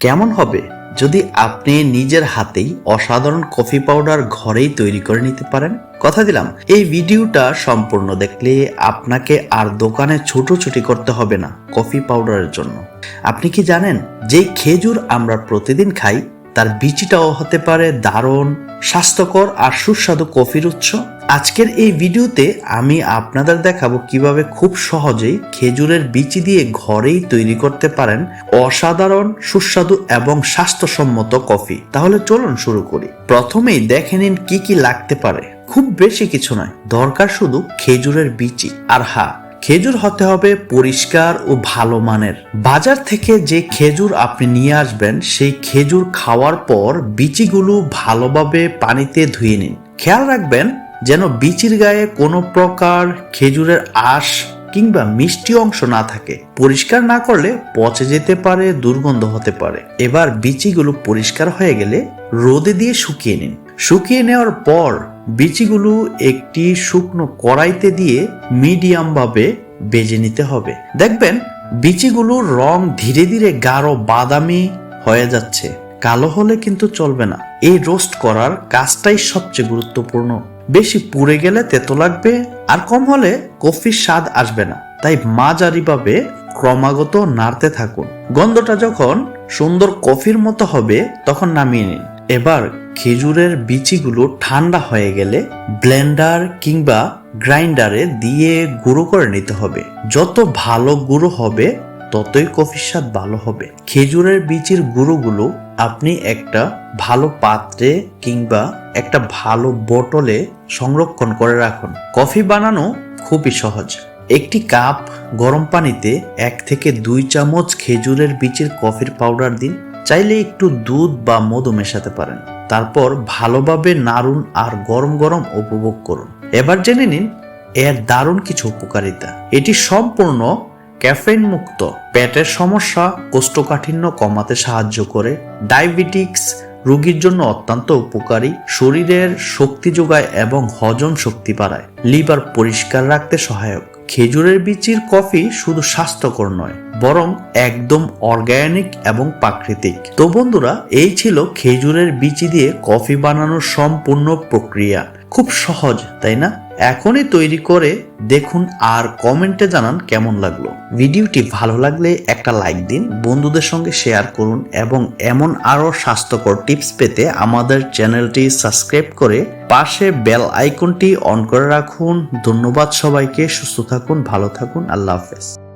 কেমন হবে যদি আপনি নিজের হাতেই অসাধারণ কফি পাউডার ঘরেই তৈরি করে নিতে পারেন? কথা দিলাম, এই ভিডিওটা সম্পূর্ণ দেখলে আপনাকে আর দোকানে ছুটোছুটি করতে হবে না কফি পাউডারের জন্য। আপনি কি জানেন যে খেজুর আমরা প্রতিদিন খাই তার বিচিটাও হতে পারে দারুণ, স্বাস্থ্যকর আর সুস্বাদু কফির উৎস। আজকের এই ভিডিওতে আমি আপনাদের দেখাবো কীভাবে খুব সহজেই খেজুরের বিচি দিয়ে ঘরেই তৈরি করতে পারেন অসাধারণ, সুস্বাদু এবং স্বাস্থ্যসম্মত কফি। তাহলে চলুন শুরু করি। প্রথমেই দেখে নিন কি কি লাগতে পারে। খুব বেশি কিছু নয়, দরকার শুধু খেজুরের বিচি আর হ্যাঁ খেজুর হতে হবে পরিষ্কার ও ভালো মানের। বাজার থেকে যে খেজুর আপনি নিয়ে আসবেন, সেই খেজুর খাওয়ার পর বিচিগুলো ভালোভাবে পানিতে ধুয়ে নিন। খেয়াল রাখবেন যেন বিচির গায়ে কোনো প্রকার খেজুরের আঁশ কিংবা মিষ্টি অংশ না থাকে। পরিষ্কার না করলে পচে যেতে পারে, দুর্গন্ধ হতে পারে। এবার বিচিগুলো পরিষ্কার হয়ে গেলে রোদে দিয়ে শুকিয়ে নিন। শুকিয়ে নেওয়ার পর বিচিগুলো একটি শুকনো কড়াইতে দিয়ে মিডিয়াম ভাবে বেজে নিতে হবে। দেখবেন বিচিগুলোর রং ধীরে ধীরে গাঢ় বাদামি হয়ে যাচ্ছে। কালো হলে কিন্তু চলবে না। এই রোস্ট করার কাজটাই সবচেয়ে গুরুত্বপূর্ণ। বেশি পুড়ে গেলে তেতো লাগবে, আর কম হলে কফির স্বাদ আসবে না। তাই মাঝারিভাবে ক্রমাগত নাড়তে থাকুন। গন্ধটা যখন সুন্দর কফির মতো হবে, তখন নামিয়ে নিন। এবার খেজুরের বিচিগুলো ঠান্ডা হয়ে গেলে ব্লেন্ডার কিংবা গ্রাইন্ডারে দিয়ে গুঁড়ো করে নিতে হবে। যত ভালো গুঁড়ো হবে, ততই কফির স্বাদ ভালো হবে। খেজুরের বিচির গুঁড়োগুলো আপনি একটা ভালো পাত্রে কিংবা একটা ভালো বোতলে সংরক্ষণ করে রাখুন। কফি বানানো খুবই সহজ। একটি কাপ গরম পানিতে এক থেকে দুই চামচ খেজুরের বিচির কফির পাউডার দিন। চাইলে একটু দুধ বা মধু মেশাতে পারেন। তারপর ভালোভাবে নাড়ুন আর গরম গরম উপভোগ করুন। এবার জেনে নিন, এর দারুণ কিছু উপকারিতা। এটি সম্পূর্ণ ক্যাফেইন মুক্ত পেটের সমস্যা, কোষ্ঠকাঠিন্য কমাতে সাহায্য করে। ডায়াবেটিক্স রোগীর জন্য অত্যন্ত উপকারী। শরীরের শক্তি যোগায় এবং হজম শক্তি বাড়ায়। লিভার পরিষ্কার রাখতে সহায়ক। খেজুরের বিচির কফি শুধু স্বাস্থ্যকর নয়, বরং একদম অর্গ্যানিক এবং প্রাকৃতিক। তো বন্ধুরা, এই ছিল খেজুরের বিচি দিয়ে কফি বানানোর সম্পূর্ণ প্রক্রিয়া। খুব সহজ, তাই না? এখনই তৈরি করে দেখুন আর কমেন্টে জানান কেমন লাগল। ভিডিওটি ভালো লাগলে একটা লাইক দিন, বন্ধুদের সঙ্গে শেয়ার করুন এবং এমন আরও স্বাস্থ্যকর টিপস পেতে আমাদের চ্যানেলটি সাবস্ক্রাইব করে পাশে বেল আইকনটি অন করে রাখুন। ধন্যবাদ সবাইকে, সুস্থ থাকুন, ভালো থাকুন, আল্লাহ হাফেজ।